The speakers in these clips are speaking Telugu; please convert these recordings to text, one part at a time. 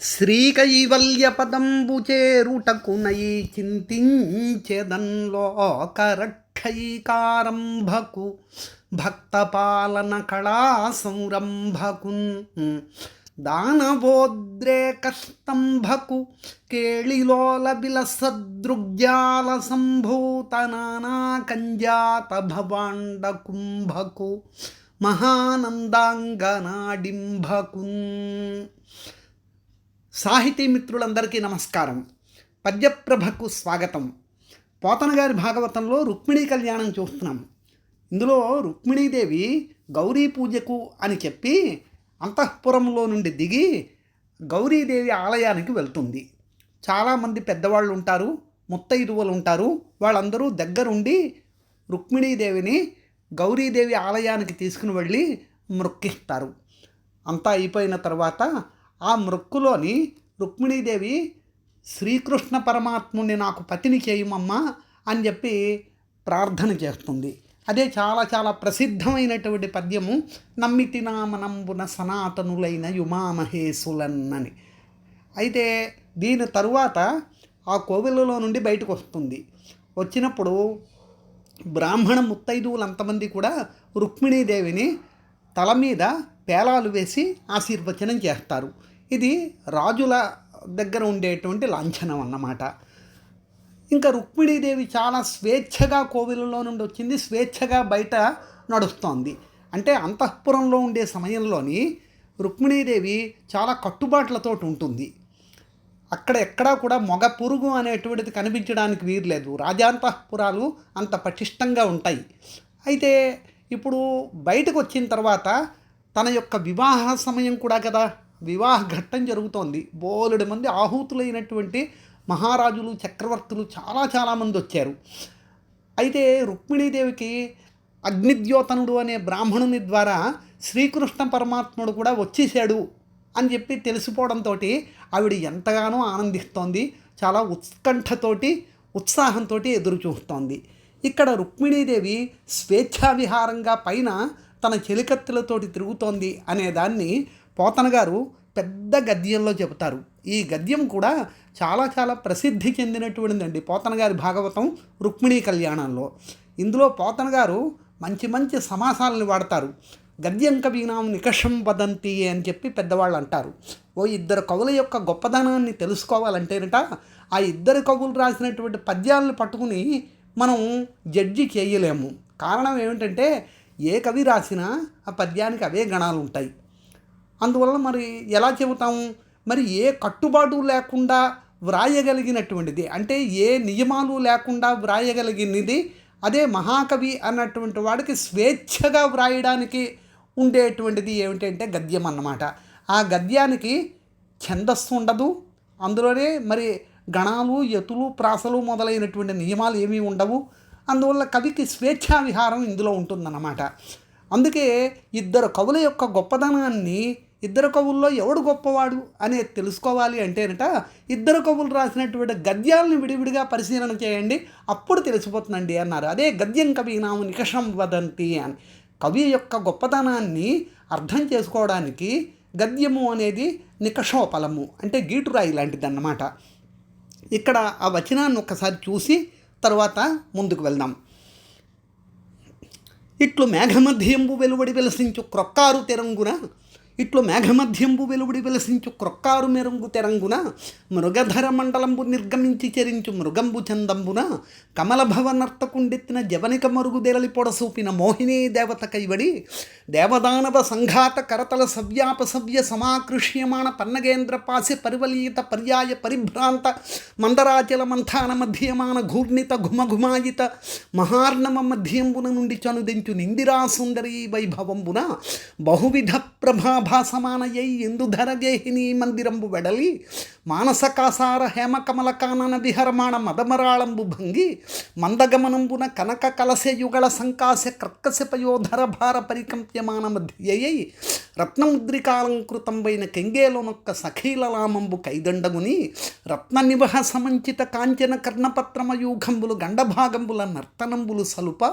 శ్రీకైవల్యపదంబు చేరుటకునై చింతించెదన్లోకరక్షైకారంభకు భక్తపాలన కళా సంరంభకున్ దానవోద్రేకస్తంభకు కేళిలోల బిలసదృగ్జాల సంభూత నానా కంజాత భవాండ కుంభకు మహానందాంగనాడింభకున్ సాహితీ మిత్రులందరికీ నమస్కారం. పద్యప్రభకు స్వాగతం. పోతన గారి భాగవతంలో రుక్మిణీ కళ్యాణం చూస్తున్నాం. ఇందులో రుక్మిణీదేవి గౌరీ పూజకు అని చెప్పి అంతఃపురంలో నుండి దిగి గౌరీదేవి ఆలయానికి వెళ్తుంది. చాలామంది పెద్దవాళ్ళు ఉంటారు ముత్తైదువులు ఉంటారు. వాళ్ళందరూ దగ్గరుండి రుక్మిణీదేవిని గౌరీదేవి ఆలయానికి తీసుకుని వెళ్ళి మృక్కిస్తారు. అంతా అయిపోయిన తర్వాత ఆ మృక్కులోని రుక్మిణీదేవి శ్రీకృష్ణ పరమాత్ముని నాకు పతిని చేయమమ్మా అని చెప్పి ప్రార్థన చేస్తుంది. అదే చాలా చాలా ప్రసిద్ధమైనటువంటి పద్యము నమ్మితి నామనంబున సనాతనులైన యుమామహేశులన్నని అయితే దీని తరువాత ఆ కోవిలలో నుండి బయటకు వస్తుంది. వచ్చినప్పుడు బ్రాహ్మణ ముత్తైదువులంతమంది కూడా రుక్మిణీదేవిని తల మీద పేలాలు వేసి ఆశీర్వచనం చేస్తారు. ఇది రాజుల దగ్గర ఉండేటువంటి లాంఛనం అన్నమాట. ఇంకా రుక్మిణీదేవి చాలా స్వేచ్ఛగా కోవిలలో నుండి వచ్చింది. స్వేచ్ఛగా బయట నడుస్తోంది. అంటే అంతఃపురంలో ఉండే సమయంలోని రుక్మిణీదేవి చాలా కట్టుబాట్లతో ఉంటుంది. అక్కడ ఎక్కడా కూడా మొగ పురుగు అనేటువంటిది కనిపించడానికి వీర్లేదు రాజాంతఃపురాలు అంత పటిష్టంగా ఉంటాయి. అయితే ఇప్పుడు బయటకు వచ్చిన తర్వాత తన యొక్క వివాహ సమయం కూడా కదా. వివాహ ఘట్టం జరుగుతోంది. బోలెడు మంది ఆహూతులైనటువంటి మహారాజులు చక్రవర్తులు చాలా చాలామంది వచ్చారు. అయితే రుక్మిణీదేవికి అగ్నిద్యోతనుడు అనే బ్రాహ్మణుని ద్వారా శ్రీకృష్ణ పరమాత్ముడు కూడా వచ్చేసాడు అని చెప్పి తెలిసిపోవడంతో ఆవిడ ఎంతగానో ఆనందిస్తోంది. చాలా ఉత్కంఠతోటి ఉత్సాహంతో ఎదురు చూస్తోంది ఇక్కడ రుక్మిణీదేవి స్వేచ్ఛా విహారంగా పైన తన చెలికత్తెలతోటి తిరుగుతోంది అనే దాన్ని పోతన గారు పెద్ద గద్యంలో చెబుతారు. ఈ గద్యం కూడా చాలా చాలా ప్రసిద్ధి చెందినటువంటిదండి పోతన గారి భాగవతం రుక్మిణీ కళ్యాణంలో. ఇందులో పోతన గారు మంచి మంచి సమాసాలను వాడతారు. గద్యం కవీనాం నికషం వదంతి అని చెప్పి పెద్దవాళ్ళు అంటారు. ఓ ఇద్దరు కవుల యొక్క గొప్పదనాన్ని తెలుసుకోవాలంటేనట ఆ ఇద్దరు కవులు రాసినటువంటి పద్యాలను పట్టుకుని మనం జడ్జి చేయలేము. కారణం ఏమిటంటే ఏ కవి రాసినా ఆ పద్యానికి అవే గణాలు ఉంటాయి. అందువల్ల మరి ఎలా చెబుతాము? మరి ఏ కట్టుబాటు లేకుండా వ్రాయగలిగినటువంటిది అంటే ఏ నియమాలు లేకుండా వ్రాయగలిగినది అదే మహాకవి అన్నటువంటి వాడికి స్వేచ్ఛగా వ్రాయడానికి ఉండేటువంటిది ఏమిటంటే గద్యం అన్నమాట. ఆ గద్యానికి ఛందస్సు ఉండదు అందులోనే మరి గణాలు యతులు ప్రాసలు మొదలైనటువంటి నియమాలు ఏమీ ఉండవు. అందువల్ల కవికి స్వేచ్ఛా విహారం ఇందులో ఉంటుందన్నమాట. అందుకే ఇద్దరు కవుల యొక్క గొప్పదనాన్ని ఇద్దరు కవుల్లో ఎవడు గొప్పవాడు అనేది తెలుసుకోవాలి అంటేనట ఇద్దరు కవులు రాసినటువంటి గద్యాలను విడివిడిగా పరిశీలన చేయండి అప్పుడు తెలిసిపోతుందండి అన్నారు. అదే గద్యం కవి నాము నికషం వదంతి అని. కవి యొక్క గొప్పతనాన్ని అర్థం చేసుకోవడానికి గద్యము అనేది నికషోపలము అంటే గీటురాయి లాంటిది అన్నమాట ఇక్కడ ఆ వచనాన్ని ఒక్కసారి చూసి తర్వాత ముందుకు వెళ్దాం. ఇట్లు మేఘమధ్యంబు వెలువడి వెలసించు క్రొక్కారు తెరంగున ఇట్లు మేఘమధ్యంబు వెలువడి వెలసించు క్రొక్కారు మెరుంగు తెరంగున మృగధర మండలంబు నిర్గమించి చెరించు మృగంబు చందంబున కమలభవనర్తకుండెత్తిన జవనిక మరుగు దెరలి పొడసూపిన మోహినీ దేవత కైవడి దేవదానవ సంఘాత కరతల సవ్యాప సవ్య సమాకృష్యమాణ పన్నగేంద్ర పాసి పరివలీత పర్యాయ పరిభ్రాంత మందరాచల మంథాన మధ్యమాన ఘూర్ణిత ఘుమఘుమాయిత మహార్ణమ మధ్యంబున నుండి చనుదించు నిందిరా సుందరీ వైభవంబున బహువిధ ప్రభా ప్రభాభాసమానయై ఎందుధర గేహిని మందిరంబు వెడలి మానసకాసార హేమకమల కానన విహరమాణ మదమరాళంబు భంగి మందగమనంబున కనక కలసయుగళ సంకాశ కర్కశపయోధర భార పరికంప్యమాన మధ్యయ్యై రత్నముద్రికాలంకృతంబైన కెంగేలోనొక్క సఖీలలామంబు కైదండగుని రత్న నివహ సమంచిత కాంచన కర్ణపత్రమయూఘంబులు గండభాగంబుల నర్తనంబులు సలుప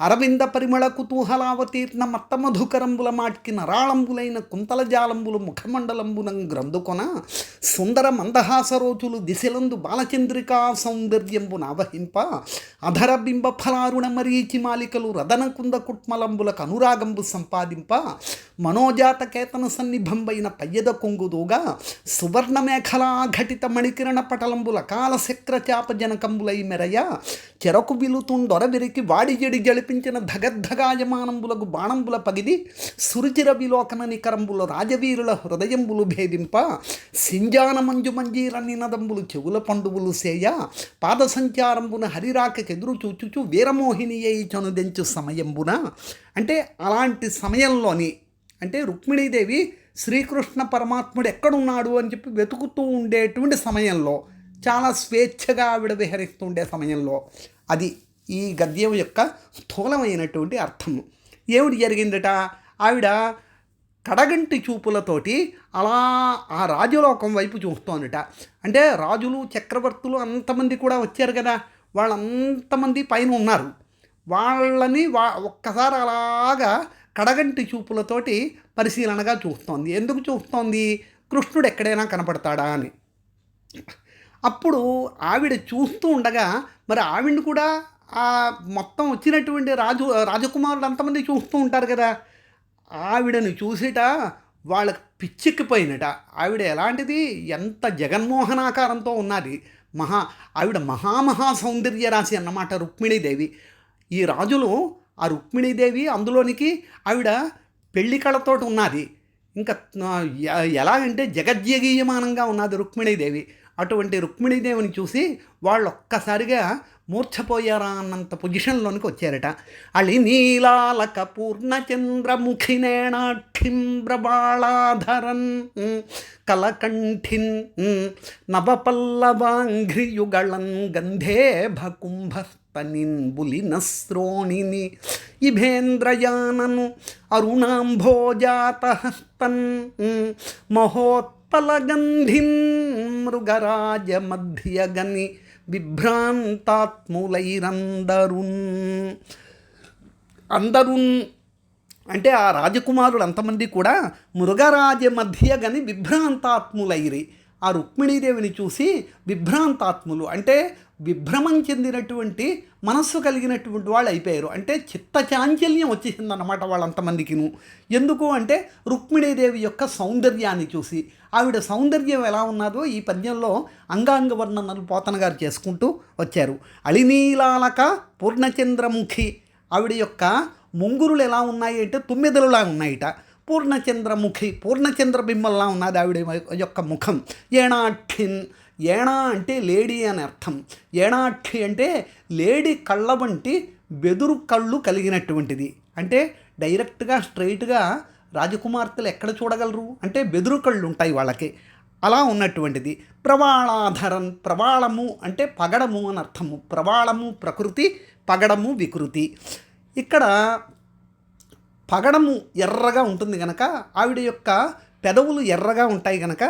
అరవింద పరిమళ కుతూహలావతీర్ణ మత్తమధుకరంబుల మాట్కి నరాళంబులైన కుంతల జాలంబులు ముఖమండలంబునం గ్రంథుకొన సుందర మందహాసరోచులు దిశలందు బాలచంద్రికా సౌందర్యంబు నావహింప అధర బింబ ఫలారుణ మరీచి మాలికలు రదన కుంద కుట్మలంబులకు అనురాగంబు సంపాదింప మనోజాత కేతన సన్నిభంబైన పయ్యద కొంగుదోగా సువర్ణ మేఖలా ఘటిత మణికిరణ పటలంబుల కాలశక్ర చాప జనకంబులై మెరయ చెరకు విలుతుండొరవిరికి వాడి జడి జడిపించిన ధగద్ధగాయమానంబులకు బాణంబుల పగిది సురుచిర విలోకన నికరంబుల రాజవీరుల హృదయంబులు భేదింప సింజానమ మంజు మంజీర నదంబులు చెవుల పండువులు సేయ. పాద సంచారంబున హరిరాకెదురు చూచుచు వీరమోహిని అయి చనుదెంచు సమయంబున. అంటే అలాంటి సమయంలోని అంటే రుక్మిణీదేవి శ్రీకృష్ణ పరమాత్ముడు ఎక్కడున్నాడు అని చెప్పి వెతుకుతూ ఉండేటువంటి సమయంలో చాలా స్వేచ్ఛగా ఆవిడ విహరిస్తుండే సమయంలో అది ఈ గద్యం యొక్క స్థూలమైనటువంటి అర్థము. ఏమిటి జరిగిందట? ఆవిడ కడగంటి చూపులతోటి అలా ఆ రాజులోకం వైపు చూస్తోందిట. అంటే రాజులు చక్రవర్తులు అంతమంది కూడా వచ్చారు కదా. వాళ్ళంతమంది పైన ఉన్నారు. వాళ్ళని వా ఒక్కసారి అలాగా కడగంటి చూపులతోటి పరిశీలనగా చూస్తోంది. ఎందుకు చూస్తోంది? కృష్ణుడు ఎక్కడైనా కనపడతాడా అని. అప్పుడు ఆవిడ చూస్తూ ఉండగా మరి ఆవిడని కూడా ఆ మొత్తం వచ్చినటువంటి రాజు రాజకుమారులు అంతమంది చూస్తూ ఉంటారు కదా. ఆవిడని చూసిట వాళ్ళకి పిచ్చెక్కిపోయినట. ఆవిడ ఎలాంటిది? ఎంత జగన్మోహనాకారంతో ఉన్నది. మహా ఆవిడ మహామహా సౌందర్య రాశి అన్నమాట రుక్మిణీదేవి. ఈ రాజులు ఆ రుక్మిణీదేవి అందులోనికి ఆవిడ పెళ్ళి కళతోటి ఉన్నది. ఇంకా ఎలాగంటే జగజ్జగీయమానంగా ఉన్నది రుక్మిణీదేవి. అటువంటి రుక్మిణీదేవిని చూసి వాళ్ళు ఒక్కసారిగా మూర్ఛపోయారా అన్నంత పొజిషన్లోనికి వచ్చారట. అళి నీలాలక పూర్ణచంద్రముఖినేణాఠిం ప్రబాళాధరన్ కలకంఠిన్ నవపల్లవాంఘ్రియుగళన్ గంధే భకుంభస్తనిన్ బులిన శ్రోణిని ఇభేంద్రయానను అరుణాంభోజాతహస్తన్ మహోత్పలగంధిం మృగరాజమధ్యగని విభ్రాంతాత్ములైరందరున్. అందరున్ అంటే ఆ రాజకుమారులు అంతమంది కూడా మృగరాజ మధ్య గని విభ్రాంతాత్ములైరి. ఆ రుక్మిణీదేవిని చూసి విభ్రాంతాత్ములు. అంటే విభ్రమం చెందినటువంటి మనస్సు కలిగినటువంటి వాళ్ళు అయిపోయారు. అంటే చిత్త చాంచల్యం వచ్చేసిందన్నమాట వాళ్ళంతమందికిను. ఎందుకు అంటే రుక్మిణీదేవి యొక్క సౌందర్యాన్ని చూసి. ఆవిడ సౌందర్యం ఎలా ఉన్నదో ఈ పద్యంలో అంగాంగ వర్ణనలు పోతన గారు చేసుకుంటూ వచ్చారు. అళినీలాలక పూర్ణచంద్రముఖి. ఆవిడ యొక్క ముంగురులు ఎలా ఉన్నాయి అంటే తుమ్మెదలులా ఉన్నాయిట. పూర్ణచంద్రముఖి పూర్ణచంద్ర బిమ్మల్లా ఉన్నది ఆవిడ యొక్క ముఖం. ఏణాఠిన్ ఏణా అంటే లేడీ అని అర్థం. ఏణాఠి అంటే లేడీ కళ్ళ వంటి బెదురు కళ్ళు కలిగినటువంటిది. అంటే డైరెక్ట్గా స్ట్రైట్గా రాజకుమార్తెలు ఎక్కడ చూడగలరు? అంటే బెదురు కళ్ళు ఉంటాయి వాళ్ళకి. అలా ఉన్నటువంటిది. ప్రవాళాధరన్ ప్రవాళము అంటే పగడము అని అర్థము. ప్రవాళము ప్రకృతి పగడము వికృతి. ఇక్కడ పగడము ఎర్రగా ఉంటుంది కనుక ఆవిడ యొక్క పెదవులు ఎర్రగా ఉంటాయి కనుక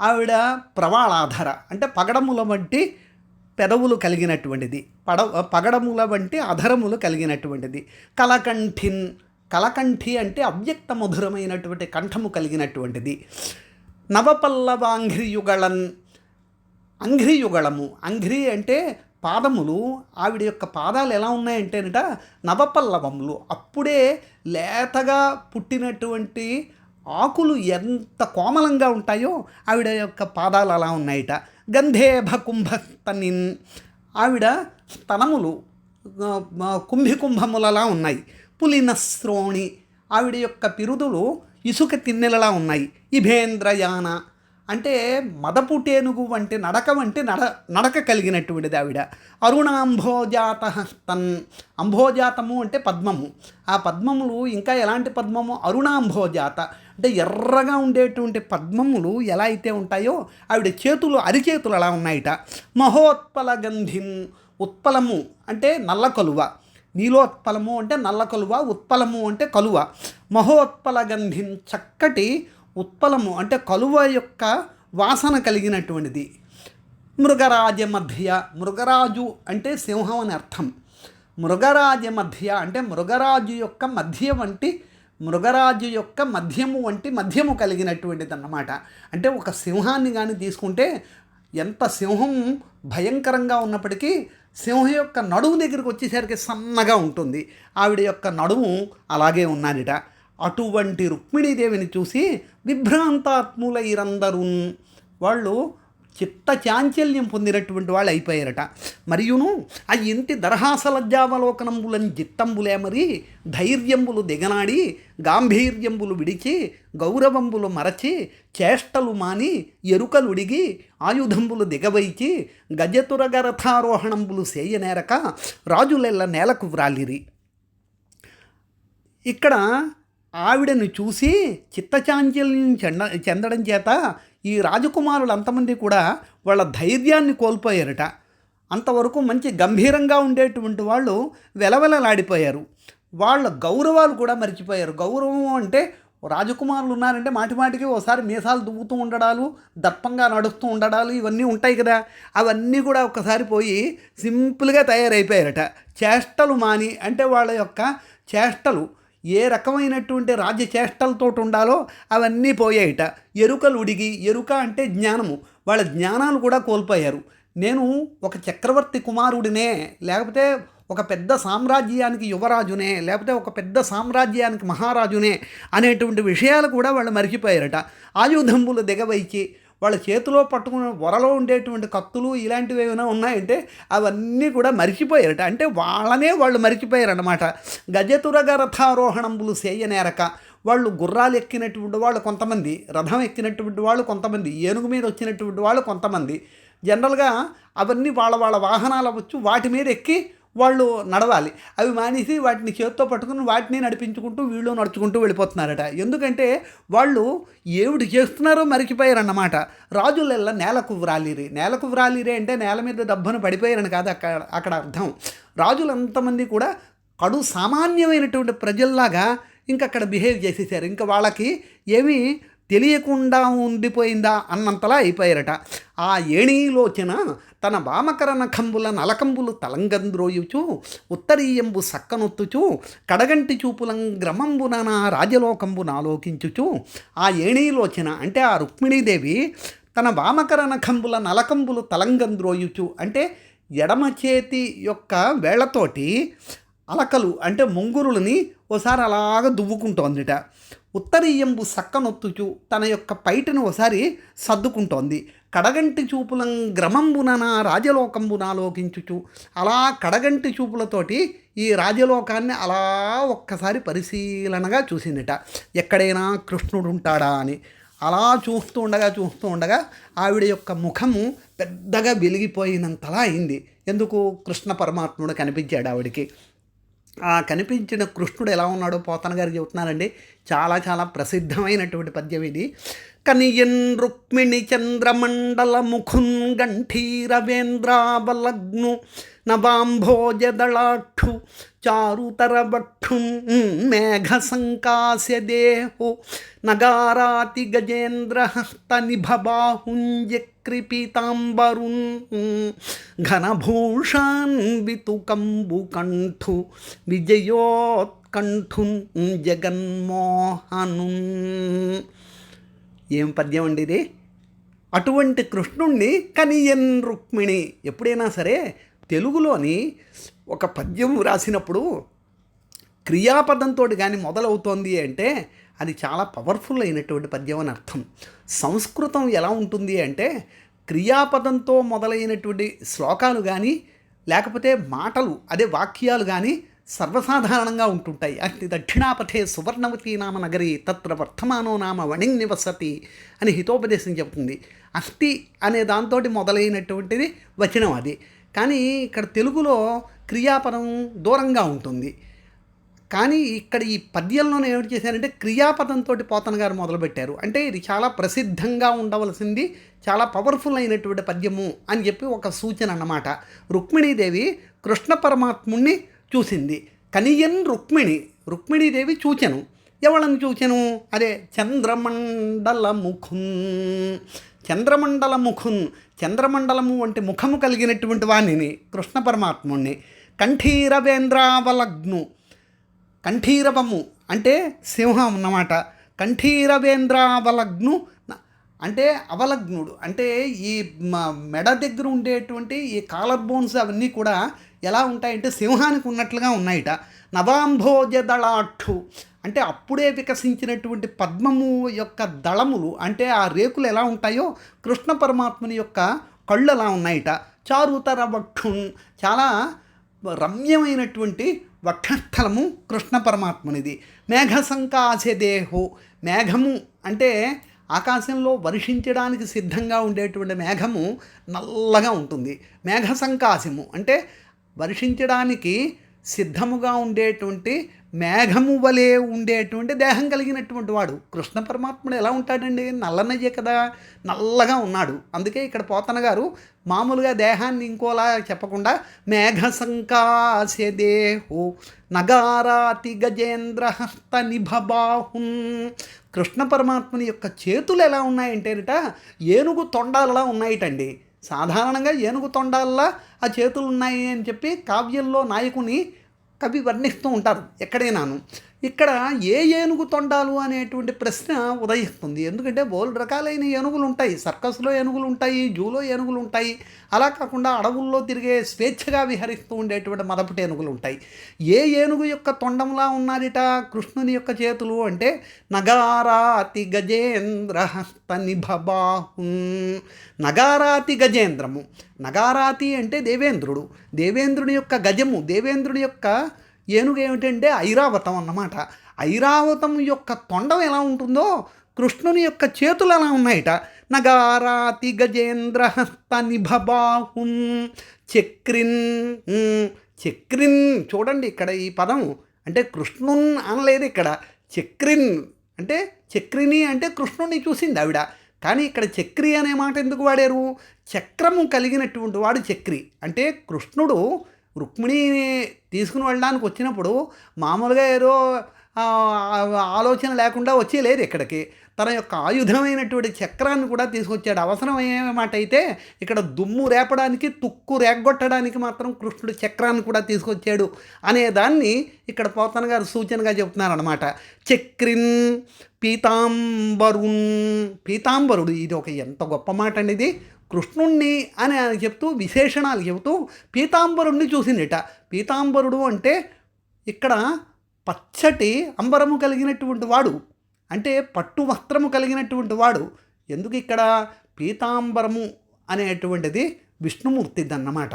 ఆవిడ ప్రవాళాధార అంటే పగడముల వంటి పెదవులు కలిగినటువంటిది. పడ పగడముల వంటి అధరములు కలిగినటువంటిది. కలకంఠిన్ కలకంఠి అంటే అవ్యక్త మధురమైనటువంటి కంఠము కలిగినటువంటిది. నవపల్లవాంఘ్రియుగళన్ అంఘ్రియుగళము అంఘ్రి అంటే పాదములు ఆవిడ యొక్క పాదాలు ఎలా ఉన్నాయంటేనట నవపల్లవములు. అప్పుడే లేతగా పుట్టినటువంటి ఆకులు ఎంత కోమలంగా ఉంటాయో ఆవిడ యొక్క పాదాలు అలా ఉన్నాయట. గంధేభ తని ఆవిడ స్తనములు కుంభి కుంభములలా ఉన్నాయి. పులినశ్రోణి ఆవిడ యొక్క పిరుదులు ఇసుక తిన్నెలలా ఉన్నాయి. ఇభేంద్రయాన అంటే మదపుటేనుగు వంటి నడక వంటి నడ నడక కలిగినటువంటిది ఆవిడ. అరుణాంభోజాత హస్తన్ అంభోజాతము అంటే పద్మము. ఆ పద్మములు ఇంకా ఎలాంటి పద్మము? అరుణాంభోజాత. అంటే ఎర్రగా ఉండేటువంటి పద్మములు ఎలా అయితే ఉంటాయో ఆవిడ చేతులు అరిచేతులు అలా ఉన్నాయిట. మహోత్పల గంధిం ఉత్పలము అంటే నల్ల కలువ. నీలోత్పలము అంటే నల్ల కలువ ఉత్పలము అంటే కలువ. మహోత్పల గంధిం చక్కటి ఉత్పలము అంటే కలువ యొక్క వాసన కలిగినటువంటిది. మృగరాజ మధ్య మృగరాజు అంటే సింహం అని అర్థం. మృగరాజ మధ్య అంటే మృగరాజు యొక్క మధ్య వంటి మృగరాజు యొక్క మధ్యము వంటి మధ్యము కలిగినటువంటిది అన్నమాట అంటే ఒక సింహాన్ని కానీ తీసుకుంటే ఎంత సింహం భయంకరంగా ఉన్నప్పటికీ సింహం యొక్క నడుము దగ్గరికి వచ్చేసరికి సన్నగా ఉంటుంది. ఆవిడ యొక్క నడుము అలాగే ఉన్నాడట అటువంటి రుక్మిణీదేవిని చూసి విభ్రాంతాత్ములైరందరూ వాళ్ళు చిత్త చాంచల్యం పొందినటువంటి వాళ్ళు అయిపోయారట. మరియును ఆ ఇంటి దర్హాసలజ్జావలోకనంబులని జిత్తంబులే మరి ధైర్యంబులు దిగనాడి గాంభీర్యంబులు విడిచి గౌరవంబులు మరచి చేష్టలు మాని ఎరుకలు ఉడిగి ఆయుధంబులు దిగవైచి గజతురగరథారోహణంబులు సేయనేరక రాజులెల్ల నేలకు వ్రాలిరి. ఇక్కడ ఆవిడను చూసి చిత్తచాంచల్యం చెంద చెందడం చేత ఈ రాజకుమారులు అంతమంది కూడా వాళ్ళ ధైర్యాన్ని కోల్పోయారట. అంతవరకు మంచి గంభీరంగా ఉండేటువంటి వాళ్ళు వెలవెలలాడిపోయారు. వాళ్ళ గౌరవాలు కూడా మర్చిపోయారు. గౌరవం అంటే రాజకుమారులు ఉన్నారంటే మాటిమాటికి ఒకసారి ఓసారి మీసాలు దువ్వుతూ ఉండడాలు దర్పంగా నడుస్తూ ఉండడాలు ఇవన్నీ ఉంటాయి కదా. అవన్నీ కూడా ఒక్కసారి పోయి సింపుల్గా తయారైపోయారట. చేష్టలు మాని అంటే వాళ్ళ యొక్క చేష్టలు ఏ రకమైనటువంటి రాజ్య చేష్టలతో ఉండాలో అవన్నీ పోయాయిట. ఎరుకలు ఉడిగి ఎరుక అంటే జ్ఞానము. వాళ్ళ జ్ఞానాలు కూడా కోల్పోయారు. నేను ఒక చక్రవర్తి కుమారుడినే లేకపోతే ఒక పెద్ద సామ్రాజ్యానికి యువరాజునే లేకపోతే ఒక పెద్ద సామ్రాజ్యానికి మహారాజునే అనేటువంటి విషయాలు కూడా వాళ్ళు మరిచిపోయారట. ఆయుధంబులు దిగవైచి వాళ్ళ చేతిలో పట్టుకున్న వరలో ఉండేటువంటి కత్తులు ఇలాంటివి ఏమైనా ఉన్నాయంటే అవన్నీ కూడా మరిచిపోయారట. అంటే వాళ్ళనే వాళ్ళు మరిచిపోయారన్నమాట. గజతురగ రథారోహణంబులు సేయనేరక వాళ్ళు గుర్రాలు ఎక్కినటువంటి వాళ్ళు కొంతమంది రథం ఎక్కినటువంటి వాళ్ళు కొంతమంది ఏనుగు మీద వచ్చినటువంటి వాళ్ళు కొంతమంది. జనరల్గా అవన్నీ వాళ్ళ వాళ్ళ వాహనాలు అవ్వచ్చు వాటి మీద ఎక్కి వాళ్ళు నడవాలి. అవి మానేసి వాటిని చేత్తో పట్టుకుని వాటిని నడిపించుకుంటూ వీళ్ళు నడుచుకుంటూ వెళ్ళిపోతున్నారట. ఎందుకంటే వాళ్ళు ఏమిటి చేస్తున్నారో మరిచిపోయారన్నమాట. రాజులెల్ల నేలకు వ్రాలిరి. నేలకు వ్రాలిరి అంటే నేల మీద దబ్బను పడిపోయారని కాదు అక్కడ అక్కడ అర్థం. రాజులంతమంది కూడా కడు సామాన్యమైనటువంటి ప్రజల్లాగా ఇంకక్కడ బిహేవ్ చేసేసారు. ఇంకా వాళ్ళకి ఏమీ తెలియకుండా ఉండిపోయిందా అన్నంతలా అయిపోయారట. ఆ ఏణీలోచన తన వామకరణ కంబుల నలకంబులు తలంగంద్రోయుచు ఉత్తరీయంబు సక్కనొత్తుచు కడగంటి చూపులం గ్రమంబున నా రాజలోకంబున ఆలోకించుచు ఆ ఏణీలోచన అంటే ఆ రుక్మిణీదేవి తన వామకరణ కంబుల నలకంబులు తలంగంద్రోయుచు అంటే ఎడమ చేతి యొక్క వేళ్ళతోటి అలకలు అంటే ముంగురులని ఓసారి అలాగ దువ్వుకుంటోందిట. ఉత్తరీయంబు సక్కనొత్తుచు తన యొక్క పైటను ఒకసారి సర్దుకుంటోంది. కడగంటి చూపులం గ్రమంబునన రాజలోకంబునాలోకించుచు అలా కడగంటి చూపులతోటి ఈ రాజలోకాన్ని అలా ఒక్కసారి పరిశీలనగా చూసిందిట. ఎక్కడైనా కృష్ణుడు ఉంటాడా అని అలా చూస్తూ ఉండగా చూస్తూ ఉండగా ఆవిడ యొక్క ముఖము పెద్దగా వెలిగిపోయినంతలా అయింది. ఎందుకు? కృష్ణ పరమాత్ముడు కనిపించాడు ఆవిడికి. ఆ కనిపించిన కృష్ణుడు ఎలా ఉన్నాడో పోతన గారు చెబుతున్నారండి. చాలా చాలా ప్రసిద్ధమైనటువంటి పద్యం ఇది. కనియన్ రుక్మిణి చంద్రమండల ముఖున్ గంఠీరవేంద్రాబలగ్ను నవాంభోజదళాక్షు చారుతరభక్షు మేఘ సంకాశ్య దేహో నగారాతి గజేంద్ర హస్త నిభబాహుంజక్రిపీతాంబరున్ ఘనభూషాన్ వితుకంబు కంఠు విజయోత్కంఠున్ జగన్మోహను. ఏం పద్యం అండి ఇది? అటువంటి కృష్ణుణ్ణి కనియన్ రుక్మిణి ఎప్పుడైనా సరే తెలుగులోని ఒక పద్యం రాసినప్పుడు క్రియాపదంతో కానీ మొదలవుతోంది అంటే అది చాలా పవర్ఫుల్ అయినటువంటి పద్యం అని అర్థం. సంస్కృతం ఎలా ఉంటుంది అంటే క్రియాపదంతో మొదలైనటువంటి శ్లోకాలు కానీ లేకపోతే మాటలు అదే వాక్యాలు కానీ సర్వసాధారణంగా ఉంటుంటాయి. అతి దక్షిణాపథే సువర్ణవతి నామ నగరి తత్ర వర్తమానో నామ వణి నివసతి అని హితోపదేశం చెబుతుంది. అస్థి అనే దాంతో మొదలైనటువంటిది వచనం అది. కానీ ఇక్కడ తెలుగులో క్రియాపదం దూరంగా ఉంటుంది. కానీ ఇక్కడ ఈ పద్యంలోనే ఏమిటి చేశారంటే క్రియాపదంతో పోతన గారు మొదలుపెట్టారు. అంటే ఇది చాలా ప్రసిద్ధంగా ఉండవలసింది చాలా పవర్ఫుల్ అయినటువంటి పద్యము అని చెప్పి ఒక సూచన అన్నమాట. రుక్మిణీదేవి కృష్ణ పరమాత్ముణ్ణి చూసింది. కనియన్ రుక్మిణి రుక్మిణీదేవి చూచెను. ఎవళ్ళని చూచెను? అదే చంద్రమండల ముఖున్ చంద్రమండల ముఖున్ చంద్రమండలము వంటి ముఖము కలిగినటువంటి వాణిని కృష్ణ పరమాత్ముణ్ణి. కంఠీరవేంద్రావలగ్ను కంఠీరవము అంటే సింహం అన్నమాట. కంఠీరవేంద్రావలగ్ను అంటే అవలగ్నుడు. అంటే ఈ మ- మెడ దగ్గర ఉండేటువంటి ఈ కాలర్ బోన్స్ అవన్నీ కూడా ఎలా ఉంటాయంటే సింహానికి ఉన్నట్లుగా ఉన్నాయిట. నవాంభోజ దళాక్షు అంటే అప్పుడే వికసించినటువంటి పద్మము యొక్క దళములు అంటే ఆ రేకులు ఎలా ఉంటాయో కృష్ణ పరమాత్మని యొక్క కళ్ళు అలా ఉన్నాయిట. చారుతర వక్షున్ చాలా రమ్యమైనటువంటి వక్షస్థలము కృష్ణ పరమాత్మునిది. మేఘ సంకాశ దేహు. మేఘము అంటే ఆకాశంలో వర్షించడానికి సిద్ధంగా ఉండేటువంటి మేఘము నల్లగా ఉంటుంది. మేఘ సంకాశము అంటే వర్షించడానికి సిద్ధముగా ఉండేటువంటి మేఘము వలె ఉండేటువంటి దేహం కలిగినటువంటి వాడు. కృష్ణ పరమాత్ముడు ఎలా ఉంటాడండి? నల్లనయ్యే కదా నల్లగా ఉన్నాడు. అందుకే ఇక్కడ పోతన గారు మామూలుగా దేహాన్ని ఇంకోలా చెప్పకుండా మేఘ సంకాశ దేహో నగారాతి గజేంద్రహస్త నిభబాహున్ కృష్ణ పరమాత్ముని యొక్క చేతులు ఎలా ఉన్నాయంటేనట ఏనుగు తొండాలలా ఉన్నాయిటండి. సాధారణంగా ఏనుగు తొండాలలా ఆ చేతులు ఉన్నాయి అని చెప్పి కావ్యంలో నాయకుని కవి వర్ణిస్తూ ఉంటారు ఎక్కడైనాను. ఇక్కడ ఏ ఏనుగు తొండాలు అనేటువంటి ప్రశ్న ఉదయిస్తుంది. ఎందుకంటే బోల్డ్ రకాలైన ఏనుగులు ఉంటాయి. సర్కస్లో ఏనుగులు ఉంటాయి జూలో ఏనుగులు ఉంటాయి. అలా కాకుండా అడవుల్లో తిరిగే స్వేచ్ఛగా విహరిస్తూ ఉండేటువంటి మదపటి ఏనుగులు ఉంటాయి. ఏ ఏనుగు యొక్క తొండంలా ఉన్నదిట కృష్ణుని యొక్క చేతులు అంటే నగారాతి గజేంద్ర హస్త నగారాతి గజేంద్రము. నగారాతి అంటే దేవేంద్రుడు. దేవేంద్రుని యొక్క గజము దేవేంద్రుని యొక్క ఏనుగు ఏమిటంటే ఐరావతం అన్నమాట. ఐరావతం యొక్క తొండం ఎలా ఉంటుందో కృష్ణుని యొక్క చేతులు ఎలా ఉన్నాయట? నగారాతి గజేంద్ర హస్త నిభబాహున్ చక్రిన్ చక్రిన్. చూడండి ఇక్కడ ఈ పదం. అంటే కృష్ణున్ అనలేదు ఇక్కడ. చక్రిన్ అంటే చక్రిని అంటే కృష్ణుని చూసింది ఆవిడ. కానీ ఇక్కడ చక్రి అనే మాట ఎందుకు వాడారు? చక్రము కలిగినటువంటి వాడు చక్రి. అంటే కృష్ణుడు రుక్మిణిని తీసుకుని వెళ్ళడానికి వచ్చినప్పుడు మామూలుగా ఏదో ఆలోచన లేకుండా వచ్చేయలేదు లేదు ఇక్కడికి. తన యొక్క ఆయుధమైనటువంటి చక్రాన్ని కూడా తీసుకొచ్చాడు. అవసరమయ్యే మాట అయితే ఇక్కడ దుమ్ము రేపడానికి తుక్కు రేగొట్టడానికి మాత్రం కృష్ణుడు చక్రాన్ని కూడా తీసుకొచ్చాడు అనే దాన్ని ఇక్కడ పోతన గారు సూచనగా చెప్తున్నారనమాట చక్రిన్ పీతాంబరున్. పీతాంబరుడు ఇది ఒక ఎంత గొప్ప మాట అండి ఇది. కృష్ణుణ్ణి అని ఆయన చెప్తూ విశేషణాలు చెబుతూ పీతాంబరుణ్ణి చూసిందిట. పీతాంబరుడు అంటే ఇక్కడ పచ్చటి అంబరము కలిగినటువంటి వాడు. అంటే పట్టు వస్త్రము కలిగినటువంటి వాడు. ఎందుకు ఇక్కడ పీతాంబరము అనేటువంటిది విష్ణుమూర్తిది అన్నమాట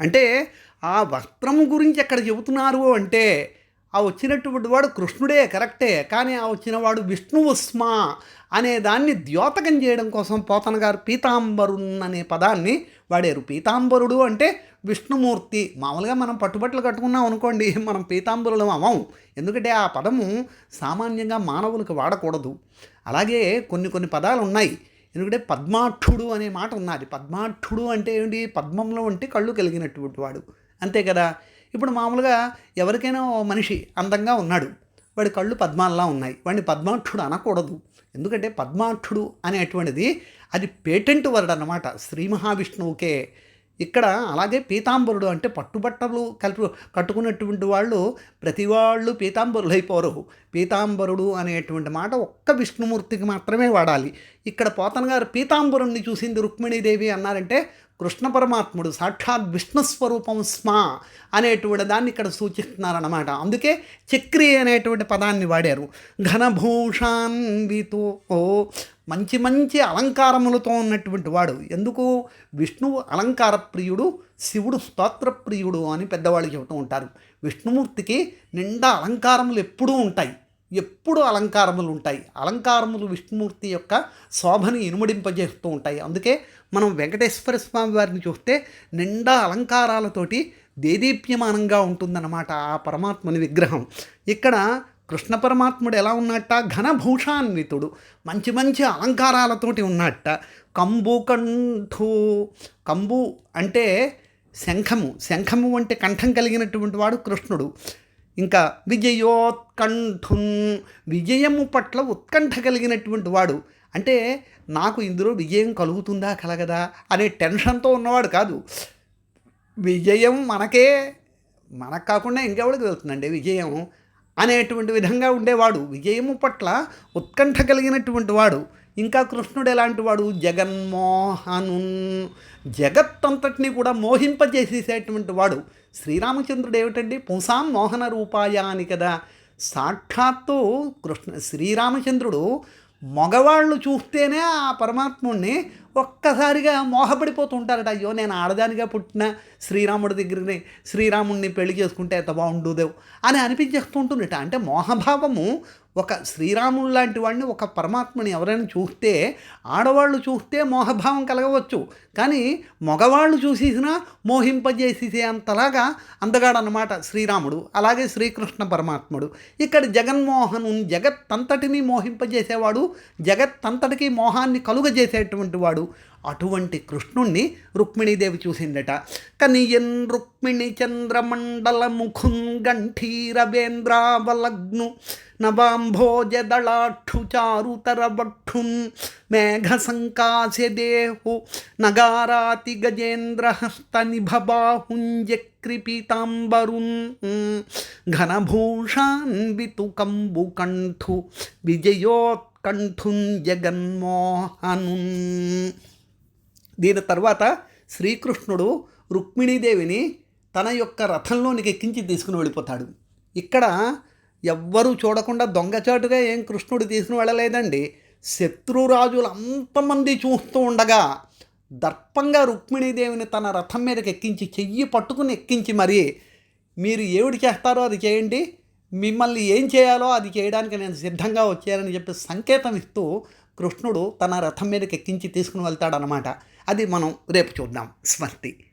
అంటే ఆ వస్త్రము గురించి ఎక్కడ చెబుతున్నారు అంటే ఆ వచ్చినటువంటి వాడు కృష్ణుడే కరెక్టే. కానీ ఆ వచ్చినవాడు విష్ణువు స్మ అనే దాన్ని ద్యోతకం చేయడం కోసం పోతన గారు పీతాంబరున్ అనే పదాన్ని వాడారు. పీతాంబరుడు అంటే విష్ణుమూర్తి. మామూలుగా మనం పట్టుబట్టలు కట్టుకున్నాం అనుకోండి మనం పీతాంబరులం అవం ఎందుకంటే ఆ పదము సామాన్యంగా మానవులకు వాడకూడదు. అలాగే కొన్ని కొన్ని పదాలు ఉన్నాయి ఎందుకంటే పద్మాఠుడు అనే మాట ఉన్నది. పద్మాఠుడు అంటే ఏంటి? పద్మంలో ఉంటే కళ్ళు కలిగినటువంటి వాడు. అంతే కదా? ఇప్పుడు మామూలుగా ఎవరికైనా ఓ మనిషి అందంగా ఉన్నాడు వాడి కళ్ళు పద్మాల్లా ఉన్నాయి వాడిని పద్మాక్షుడు అనకూడదు. ఎందుకంటే పద్మాక్షుడు అనేటువంటిది అది పేటెంట్ వర్డ్ అన్నమాట. శ్రీ మహావిష్ణువుకే ఇక్కడ అలాగే పీతాంబరుడు అంటే పట్టుబట్టలు కలిపి కట్టుకున్నటువంటి వాళ్ళు ప్రతి వాళ్ళు పీతాంబరులు అయిపోరు పీతాంబరుడు అనేటువంటి మాట ఒక్క విష్ణుమూర్తికి మాత్రమే వాడాలి. ఇక్కడ పోతన్ గారు పీతాంబరుణ్ణి చూసింది రుక్మిణీదేవి అన్నారంటే కృష్ణ పరమాత్ముడు సాక్షాత్ విష్ణు స్వరూపం స్మ అనేటువంటి దాన్ని ఇక్కడ సూచిస్తున్నారన్నమాట. అందుకే చక్రి అనేటువంటి పదాన్ని వాడారు. ఘనభూషాన్వితో ఓ మంచి మంచి అలంకారములతో ఉన్నటువంటి వాడు. ఎందుకు? విష్ణువు అలంకార ప్రియుడు శివుడు స్తోత్ర ప్రియుడు అని పెద్దవాళ్ళు చెబుతూ ఉంటారు. విష్ణుమూర్తికి నిండా అలంకారములు ఎప్పుడూ ఉంటాయి. ఎప్పుడు అలంకారములు ఉంటాయి. అలంకారములు విష్ణుమూర్తి యొక్క శోభని ఇనుమడింపజేస్తూ ఉంటాయి. అందుకే మనం వెంకటేశ్వర స్వామి వారిని చూస్తే నిండా అలంకారాలతోటి దేదీప్యమానంగా ఉంటుందన్నమాట ఆ పరమాత్మని విగ్రహం. ఇక్కడ కృష్ణ పరమాత్ముడు ఎలా ఉన్నట్ట? ఘనభూషాన్వితుడు. మంచి మంచి అలంకారాలతోటి ఉన్నట్ట. కంబు కంఠు కంబు అంటే శంఖము. శంఖము అంటే కంఠం కలిగినటువంటి వాడు కృష్ణుడు. ఇంకా విజయోత్కంఠున్ విజయము పట్ల ఉత్కంఠ కలిగినటువంటి వాడు. అంటే నాకు ఇందులో విజయం కలుగుతుందా కలగదా అనే టెన్షన్తో ఉన్నవాడు కాదు. విజయం మనకే మనకు కాకుండా ఇంకెవరికి వెళ్తుందండి విజయం? అనేటువంటి విధంగా ఉండేవాడు. విజయము పట్ల ఉత్కంఠ కలిగినటువంటి వాడు. ఇంకా కృష్ణుడు ఎలాంటి వాడు? జగన్మోహను జగత్తంతటిని కూడా మోహింపజేసేసేటువంటి వాడు. శ్రీరామచంద్రుడు ఏమిటండి? పుంసాం మోహన రూపాయ అని కదా. సాక్షాత్తు కృష్ణ శ్రీరామచంద్రుడు మగవాళ్ళు చూస్తేనే ఆ పరమాత్ముడిని ఒక్కసారిగా మోహపడిపోతుంటారట అయ్యో నేను ఆడదానిగా పుట్టిన శ్రీరాముడి దగ్గరని శ్రీరాముడిని పెళ్ళి చేసుకుంటే ఎంత బాగుండుదేవు అని అనిపించేస్తుంటుందిట అంటే మోహభావము ఒక శ్రీరాముడు లాంటి వాడిని ఒక పరమాత్మని ఎవరైనా చూస్తే ఆడవాళ్ళు చూస్తే మోహభావం కలగవచ్చు. కానీ మగవాళ్ళు చూసేసినా మోహింపజేసేసే అంతలాగా అందగాడనమాట శ్రీరాముడు. అలాగే శ్రీకృష్ణ పరమాత్ముడు. ఇక్కడ జగన్మోహను జగత్తంతటిని మోహింపజేసేవాడు జగత్తంతటికి మోహాన్ని కలుగజేసేటువంటి వాడు అటువంటి కృష్ణుణ్ణి రుక్మిణీదేవి చూసిందట. కనియన్ రుక్మిణి చంద్రమండల ముఖున్ గంఠీరవేంద్రావలగ్ను నవాంభోజదళాక్షు చారుతరవక్షున్ మేఘ సంకాశ దేహు నగారాతి గజేంద్ర హస్త నిభబాహుంజక్రిపీతాంబరున్ ఘనభూషాన్వితు కంబు కంఠు విజయోత్కంఠున్ జగన్మోహనున్ దీని తర్వాత శ్రీకృష్ణుడు రుక్మిణీదేవిని తన యొక్క రథంలోనికి ఎక్కించి తీసుకుని వెళ్ళిపోతాడు. ఇక్కడ ఎవ్వరూ చూడకుండా దొంగచాటుగా ఏం కృష్ణుడు తీసుకుని వెళ్ళలేదండి. శత్రురాజులు అంతమంది చూస్తూ ఉండగా దర్పంగా రుక్మిణీదేవిని తన రథం మీదకి ఎక్కించి చెయ్యి పట్టుకుని ఎక్కించి మరి మీరు ఏమిటి చేస్తారో అది చేయండి. మిమ్మల్ని ఏం చేయాలో అది చేయడానికి నేను సిద్ధంగా వచ్చానని చెప్పి సంకేతం ఇస్తూ కృష్ణుడు తన రథం మీదకి ఎక్కించి తీసుకుని వెళ్తాడనమాట అది మనం రేపు చూద్దాం. స్మృతి.